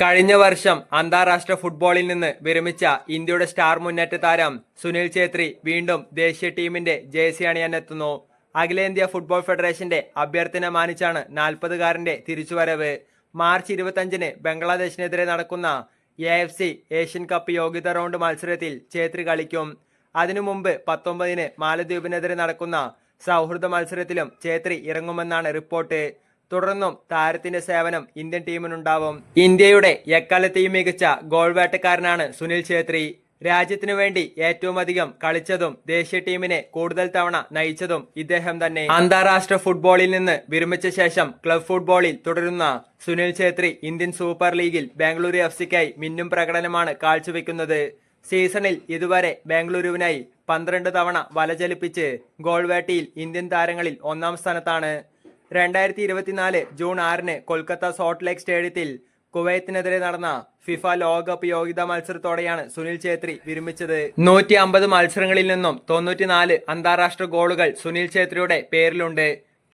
കഴിഞ്ഞ വർഷം അന്താരാഷ്ട്ര ഫുട്ബോളിൽ നിന്ന് വിരമിച്ച ഇന്ത്യയുടെ സ്റ്റാർ മുന്നേറ്റ താരം സുനിൽ ഛേത്രി വീണ്ടും ദേശീയ ടീമിന്റെ ജേഴ്സി അണിയാനെത്തുന്നു അഖിലേന്ത്യാ ഫുട്ബോൾ ഫെഡറേഷന്റെ അഭ്യർത്ഥന മാനിച്ചാണ് നാൽപ്പതുകാരന്റെ തിരിച്ചുവരവ്. മാർച്ച് ഇരുപത്തഞ്ചിന് ബംഗ്ലാദേശിനെതിരെ നടക്കുന്ന A F C Asian cup യോഗ്യത റൗണ്ട് മത്സരത്തിൽ ഛേത്രി കളിക്കും. അതിനു മുമ്പ് പത്തൊമ്പതിന് മാലദ്വീപിനെതിരെ നടക്കുന്ന സൗഹൃദ മത്സരത്തിലും ഛേത്രി ഇറങ്ങുമെന്നാണ് റിപ്പോർട്ട് തുടർന്നും താരത്തിന്റെ സേവനം ഇന്ത്യൻ ടീമിനുണ്ടാവും. ഇന്ത്യയുടെ എക്കാലത്തെയും മികച്ച ഗോൾ വേട്ടക്കാരനാണ് സുനിൽ ഛേത്രി. രാജ്യത്തിനു വേണ്ടി ഏറ്റവും അധികം കളിച്ചതും ദേശീയ ടീമിനെ കൂടുതൽ തവണ നയിച്ചതും ഇദ്ദേഹം തന്നെ. അന്താരാഷ്ട്ര ഫുട്ബോളിൽ നിന്ന് വിരമിച്ച ശേഷം ക്ലബ് ഫുട്ബോളിൽ തുടരുന്ന സുനിൽ ഛേത്രി ഇന്ത്യൻ സൂപ്പർ ലീഗിൽ ബാംഗ്ലൂരു എഫ് സിക്കായി മിന്നും പ്രകടനമാണ് കാഴ്ചവെക്കുന്നത്. സീസണിൽ ഇതുവരെ ബാംഗ്ലൂരുവിനായി പന്ത്രണ്ട് തവണ വലചലിപ്പിച്ച് ഗോൾവേട്ടിയിൽ ഇന്ത്യൻ താരങ്ങളിൽ ഒന്നാം സ്ഥാനത്താണ്. രണ്ടായിരത്തി ഇരുപത്തിനാല് ജൂൺ ആറിന് കൊൽക്കത്ത സോൾട്ട് ലേക്ക് സ്റ്റേഡിയത്തിൽ കുവൈത്തിനെതിരെ നടന്ന ഫിഫ ലോകകപ്പ് യോഗ്യതാ മത്സരത്തോടെയാണ് സുനിൽ ഛേത്രി വിരമിച്ചത്. നൂറ്റി അമ്പത് മത്സരങ്ങളിൽ നിന്നും തൊണ്ണൂറ്റിനാല് അന്താരാഷ്ട്ര ഗോളുകൾ സുനിൽ ഛേത്രിയുടെ പേരിലുണ്ട്.